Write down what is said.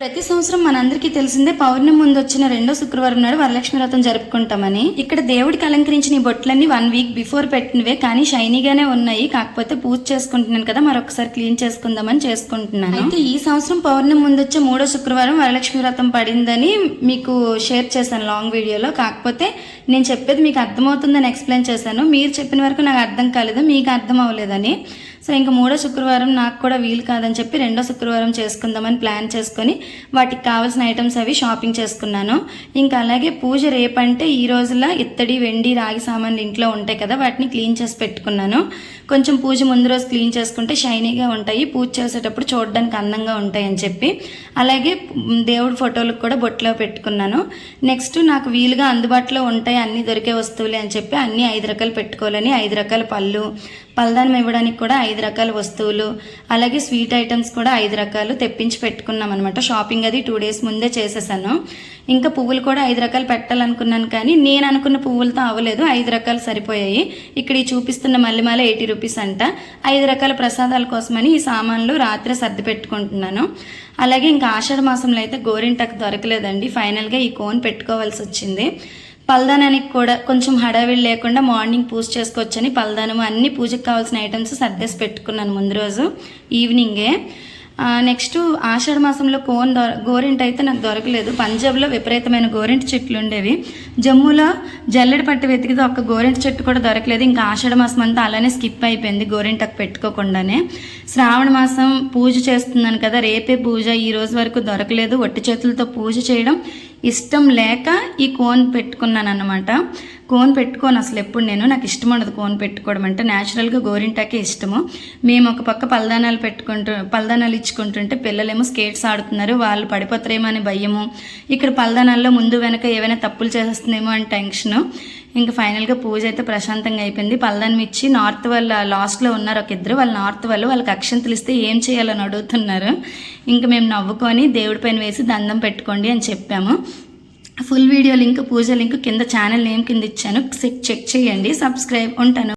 ప్రతి సంవత్సరం మనందరికీ తెలిసిందే పౌర్ణమి ముందు వచ్చిన రెండో శుక్రవారం నాడు వరలక్ష్మి వ్రతం జరుపుకుంటామని. ఇక్కడ దేవుడికి అలంకరించిన ఈ బొట్లన్నీ వన్ వీక్ బిఫోర్ పెట్టినవే కానీ షైనీగానే ఉన్నాయి. కాకపోతే పూజ చేసుకుంటున్నాను కదా మరొకసారి క్లీన్ చేసుకుందామని చేసుకుంటున్నాను. అయితే ఈ సంవత్సరం పౌర్ణమి ముందు వచ్చే మూడో శుక్రవారం వరలక్ష్మి వ్రతం పడిందని మీకు షేర్ చేశాను లాంగ్ వీడియోలో. కాకపోతే నేను చెప్పేది మీకు అర్థమవుతుందని ఎక్స్ప్లెయిన్ చేశాను. మీరు చెప్పిన వరకు నాకు అర్థం కాలేదు మీకు అర్థం అవ్వలేదని. సో ఇంకా మూడో శుక్రవారం నాకు కూడా వీలు కాదని చెప్పి రెండో శుక్రవారం చేసుకుందామని ప్లాన్ చేసుకొని వాటికి కావాల్సిన ఐటమ్స్ అవి షాపింగ్ చేసుకున్నాను. ఇంకా అలాగే పూజ రేపంటే ఈ రోజుల ఇత్తడి వెండి రాగి సామాన్లు ఇంట్లో ఉంటాయి కదా వాటిని క్లీన్ చేసి పెట్టుకున్నాను. కొంచెం పూజ ముందు రోజు క్లీన్ చేసుకుంటే షైనీగా ఉంటాయి. పూజ చేసేటప్పుడు చూడడానికి అందంగా ఉంటాయి అని చెప్పి. అలాగే దేవుడి ఫోటోలకు కూడా బొట్లో పెట్టుకున్నాను. నెక్స్ట్ నాకు వీలుగా అందుబాటులో ఉంటాయి అన్ని దొరికే వస్తువులే అని చెప్పి అన్ని ఐదు రకాలు పెట్టుకోవాలని ఐదు రకాల పళ్ళు పలదానం ఇవ్వడానికి కూడా ఐదు రకాల వస్తువులు అలాగే స్వీట్ ఐటమ్స్ కూడా ఐదు రకాలు తెప్పించి పెట్టుకున్నాం అనమాట షాపింగ్ అది టూ డేస్ ముందే చేసేసాను. ఇంకా పువ్వులు కూడా ఐదు రకాలు పెట్టాలనుకున్నాను కానీ నేను అనుకున్న పువ్వులతో అవ్వలేదు. ఐదు రకాలు సరిపోయాయి. ఇక్కడ ఈ చూపిస్తున్న మల్లెమాల ఎయిటీ రూపీస్ అంట ఐదు రకాల ప్రసాదాల కోసమని ఈ సామాన్లు రాత్రి సర్ది పెట్టుకుంటున్నాను అలాగే ఇంకా ఆషాఢ మాసంలో అయితే గోరింటకు దొరకలేదండి ఫైనల్గా ఈ కోన్ పెట్టుకోవాల్సి వచ్చింది పల్దానానికి కూడా కొంచెం హడావిడి లేకుండా మార్నింగ్ పూజ చేసుకోవచ్చని పల్దానము అన్ని పూజకు కావాల్సిన ఐటమ్స్ సర్దేసి పెట్టుకున్నాను ముందు రోజు ఈవినింగే నెక్స్ట్ ఆషాఢ మాసంలో కోన్ దొర గోరింట అయితే నాకు దొరకలేదు. పంజాబ్లో విపరీతమైన గోరింట చెట్లు ఉండేవి. జమ్మూలో జల్లెడ పట్టి వెతికితే ఒక్క గోరింట చెట్టు కూడా దొరకలేదు. ఇంకా ఆషాఢ మాసం అంతా అలానే స్కిప్ అయిపోయింది గోరింటకు పెట్టుకోకుండానే. శ్రావణ మాసం పూజ చేస్తున్నాను కదా రేపే పూజ ఈ రోజు వరకు దొరకలేదు. ఒట్టి చేతులతో పూజ చేయడం ఇష్టం లేక ఈ కోన్ పెట్టుకున్నాను అనమాట కోన్ పెట్టుకోను అసలు ఎప్పుడు నేను. నాకు ఇష్టం ఉండదు కోన్ పెట్టుకోవడం అంటే న్యాచురల్గా గోరింటాకే ఇష్టము. మేము ఒక పక్క పలదానాలు పెట్టుకుంటూ పలదానాలు ఇచ్చుకుంటుంటే పిల్లలేమో స్కేట్స్ ఆడుతున్నారు వాళ్ళు పడిపోతారేమో అని భయము. ఇక్కడ పలదానాల్లో ముందు వెనక ఏవైనా తప్పులు చేసేస్తుందేమో అని టెన్షన్. ఇంకా ఫైనల్గా పూజ అయితే ప్రశాంతంగా అయిపోయింది. పలదానం ఇచ్చి నార్త్ వాళ్ళ లాస్ట్లో ఉన్నారు ఒక ఇద్దరు. వాళ్ళ నార్త్ వాళ్ళు వాళ్ళకి అక్షంతలు ఇస్తే ఏం చేయాలని అడుగుతున్నారు. ఇంకా మేము నవ్వుకొని దేవుడి పైన వేసి దండం పెట్టుకోండి అని చెప్పాము. ఫుల్ వీడియో లింక్ పూజ లింక్ కింద ఛానల్ నేమ్ కింద ఇచ్చాను. చెక్ చెక్ చేయండి. సబ్స్క్రైబ్ ఉంటాను.